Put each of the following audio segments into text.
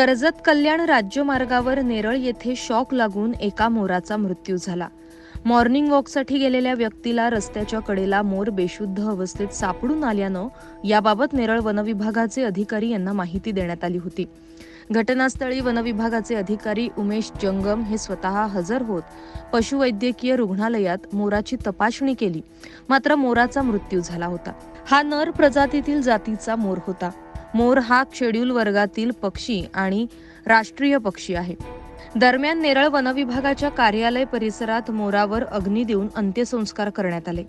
कर्जत कल्याण राज्यमार्गावर नेरळ येथे शॉक लागून एका मोराचा मृत्यू झाला. मॉर्निंग वॉकसाठी गेलेल्या व्यक्तीला रस्त्याच्या कडेला मोर बेशुद्ध अवस्थेत सापडून आल्यानं याबाबत नेरळ वनविभागाचे अधिकारी यांना माहिती देण्यात आली होती. घटनास्थळी वनविभागाचे अधिकारी उमेश जंगम हे स्वतः हजर होत पशुवैद्यकीय रुग्णालयात मोराची तपासणी केली. मात्र मोराचा मृत्यू झाला होता. हा नर प्रजातीतील जातीचा मोर होता. मोर हा शेड्यूल वर्गातील पक्षी आणि राष्ट्रीय पक्षी आहे. दरम्यान नेरळ वनविभागाच्या कार्यालय परिसरात मोरावर अग्नी देऊन अंत्यसंस्कार करण्यात आले.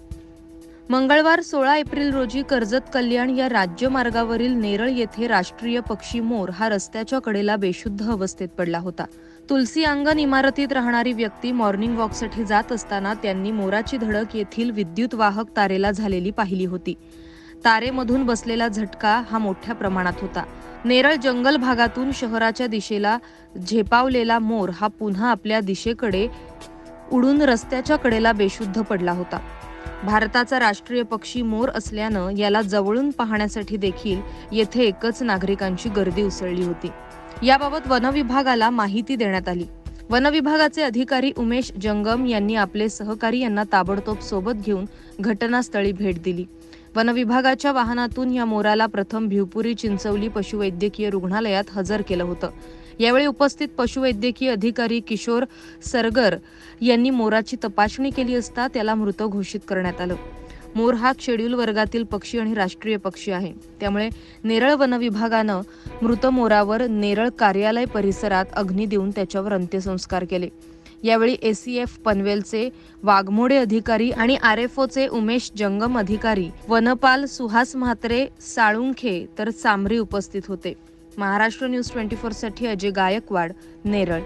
मंगळवार सोळा एप्रिल रोजी कर्जत कल्याण या राज्यमार्गावरील नेरळ येथे राष्ट्रीय पक्षी मोर हा रस्त्याच्या कडेला बेशुद्ध अवस्थेत पडला होता. तुलसी अंगण इमारतीत राहणारी व्यक्ती मॉर्निंग वॉकसाठी जात असताना त्यांनी मोराची धडक येथील विद्युत वाहक तारेला झालेली पाहिली होती. तारेमधून बसलेला झटका हा मोठ्या प्रमाणात होता. नेरळ जंगल भागातून शहराच्या दिशेला झेपावलेला मोर हा पुन्हा आपल्या दिशेकडे उडून रस्त्याच्या कडेला बेशुद्ध पडला होता. भारताचा राष्ट्रीय पक्षी मोर असल्यानं याला जवळून पाहण्यासाठी देखील येथे एकच नागरिकांची गर्दी उसळली होती. याबाबत वनविभागाला माहिती देण्यात आली. वनविभागाचे अधिकारी उमेश जंगम यांनी आपले सहकारी यांना ताबडतोब सोबत घेऊन घटनास्थळी भेट दिली. वनविभागाच्या वाहनातून या मोराला प्रथम भिवपुरी चिंचवली पशुवैद्यकीय रुग्णालयात हजर केलं होतं. यावेळी उपस्थित पशुवैद्यकीय अधिकारी किशोर सरगर यांनी मोराची तपासणी केली असता त्याला मृत घोषित करण्यात आलं. मोर हा शेड्यूल वर्गातील पक्षी आणि राष्ट्रीय पक्षी आहे. त्यामुळे नेरळ वनविभागानं मृत मोरावर नेरळ कार्यालय परिसरात अग्नी देऊन त्याच्यावर अंत्यसंस्कार केले. यावेळी एसीएफ पनवेलचे वाघमोडे अधिकारी आणि आर एफ ओचे उमेश जंगम अधिकारी वनपाल सुहास म्हात्रे साळुंखे तर चांबरी उपस्थित होते. महाराष्ट्र न्यूज ट्वेंटी फोरसाठी अजय गायकवाड नेरळ.